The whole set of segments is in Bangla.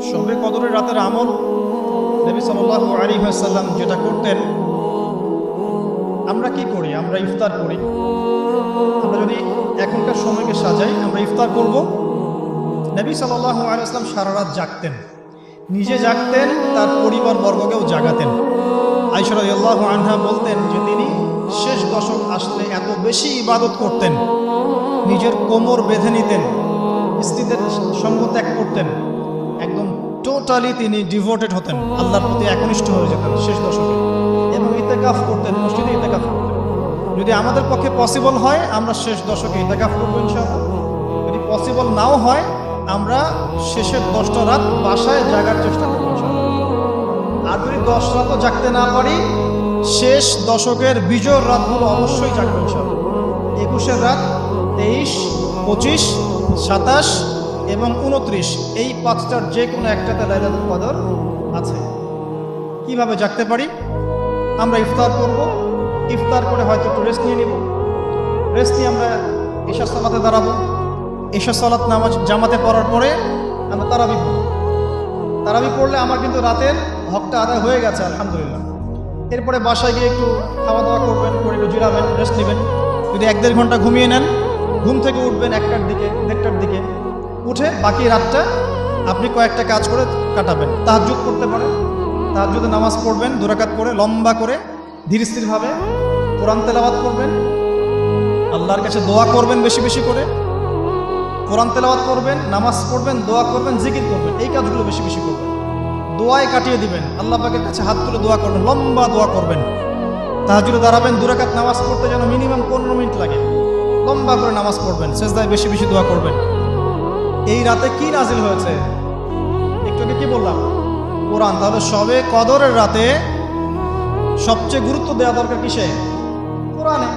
শবে কদরের রাতের আমল নবী সাল্লাল্লাহু আলাইহি ওয়াসাল্লাম যেটা করতেন, আমরা কি করি? আমরা ইফতার করি। আমরা যদি এখনকার সময়কে সাজাই, আমরা ইফতার করব। নবী সাল্লাল্লাহু আলাইহি ওয়াসাল্লাম সারা রাত জাগতেন। নিজে জাগতেন, তার পরিবার বর্গকেও জাগাতেন। আয়েশা রাদিয়াল্লাহু আনহা বলতেন যে, তিনি শেষ দশক আসলে এত বেশি ইবাদত করতেন। নিজের কোমর বেঁধে নিতেন, স্ত্রীদের সঙ্গ ত্যাগ করতেন। টোটালি তিনি ডিভোটেড হতেন। আল্লাহর প্রতি একনিষ্ঠ হয়ে যেতেন শেষ দশকে। এবং ইতেকাফ করতেন, মসজিদে ইতেকাফ করতেন। যদি আমাদের পক্ষে পসিবল হয়, আমরা শেষ দশকে ইতেকাফ করব ইনশাআল্লাহ। যদি পসিবল নাও হয়, আমরা শেষের দশটা রাত বাসায় জাগার চেষ্টা করব আর যদি দশ রাতও জাগতে না পারি, শেষ দশকের বিজয় রাতগুলো অবশ্যই জাগবে ইনশাআল্লাহ। একুশের রাত, তেইশ, পঁচিশ, সাতাশ এবং উনত্রিশ, এই পাঁচটার যে কোনো একটাতে লাইলাতুল কদর আছে। কীভাবে জাগতে পারি? আমরা ইফতার করব। ইফতার করে হয়তো একটু রেস্ট নিয়ে নিব। রেস্ট নিয়ে আমরা এশা সালাতে দাঁড়াবো। এশা সালাত নামাজ জামাতে পড়ার পরে আমরা তারাবি পড়ব। তারাবি পড়লে আমার কিন্তু রাতের হকটা আদায় হয়ে গেছে, আলহামদুলিল্লাহ। এরপরে বাসায় গিয়ে একটু খাওয়া দাওয়া করবেন করে একটু জিরাবেন রেস্ট নেবেন। যদি এক দেড় ঘণ্টা ঘুমিয়ে নেন, ঘুম থেকে উঠবেন একটার দিকে, দেড়টার দিকে। উঠে বাকি রাতটা আপনি কয়েকটা কাজ করে কাটাবেন। তাহাজুদ করতে পারেন তাহাজুদে নামাজ পড়বেন, দুরাকাত করে, লম্বা করে ধীর স্থিরভাবে কোরআন তেলাওয়াত করবেন, আল্লাহর কাছে দোয়া করবেন বেশি বেশি করে, কোরআন তেলাওয়াত করবেন, নামাজ পড়বেন, দোয়া করবেন, জিকির করবেন, এই কাজগুলো বেশি বেশি করবেন। দোয়ায় কাটিয়ে দিবেন, আল্লাহ পাকের কাছে হাত তুলে দোয়া করবেন, লম্বা দোয়া করবেন। তাহাজুদে দাঁড়াবেন, দুরাকাত নামাজ পড়তে যেন মিনিমাম পনেরো মিনিট লাগে। লম্বা করে নামাজ পড়বেন শেষদায় বেশি বেশি দোয়া করবেন। এই রাতে কি নাজিল হয়েছে? একটু আগে কি বললাম? কোরআন, তাহলে সবে কদরের রাতে সবচেয়ে গুরুত্ব দেওয়া দরকার কিসে? কোরআনে।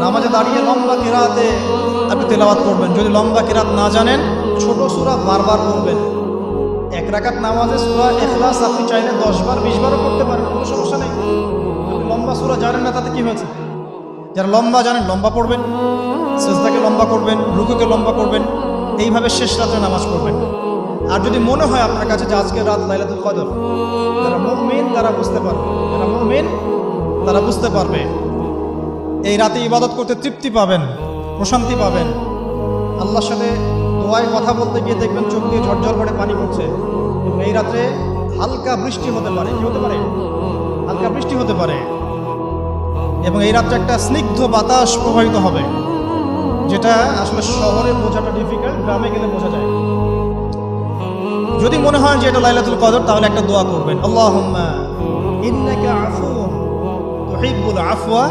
নামাজে দাঁড়িয়ে লম্বা কেরাতে আপনি তেলাওয়াত করবেন। যদি লম্বা কেরাত না জানেন, ছোট সুরা বারবার পড়বেন। এক রাকাত নামাজে সুরা এখলাস আপনি চাইলে দশ বার বিশ বারও করতে পারেন, কোনো সমস্যা নেই। লম্বা সুরা জানেন না, তাতে কি হয়েছে? যারা লম্বা জানেন, লম্বা পড়বেন। সেজদাকে লম্বা করবেন, রুকুকে লম্বা করবেন। এইভাবে শেষ রাতে নামাজ পড়বেন। আর যদি মনে হয় আপনার কাছে যে আজকের রাত লাইলাতুল কদর যারা মুমিন, তারা বুঝতে পারবে। যারা মুমিন, তারা বুঝতে পারবে। এই রাতে ইবাদত করতে তৃপ্তি পাবেন, প্রশান্তি পাবেন। আল্লাহর সাথে দোয়ায় কথা বলতে গিয়ে দেখবেন চোখ দিয়ে ঝরঝর করে পানি পড়ছে। এই রাত্রে হালকা বৃষ্টি হতে পারে। কি হতে পারে? হালকা বৃষ্টি হতে পারে। এবং এই রাত্রে একটা স্নিগ্ধ বাতাস প্রবাহিত হবে। যেটা আসলে শহরে বোঝাটা ডিফিকাল্ট গ্রামে গেলে বোঝা যায় যদি মনে হয় যে এটা লাইলাতুল কদর, তাহলে একটা দোয়া করবেন। আল্লাহুম্মা ইন্নাকা আফুউন তুহিব্বুল আফওয়া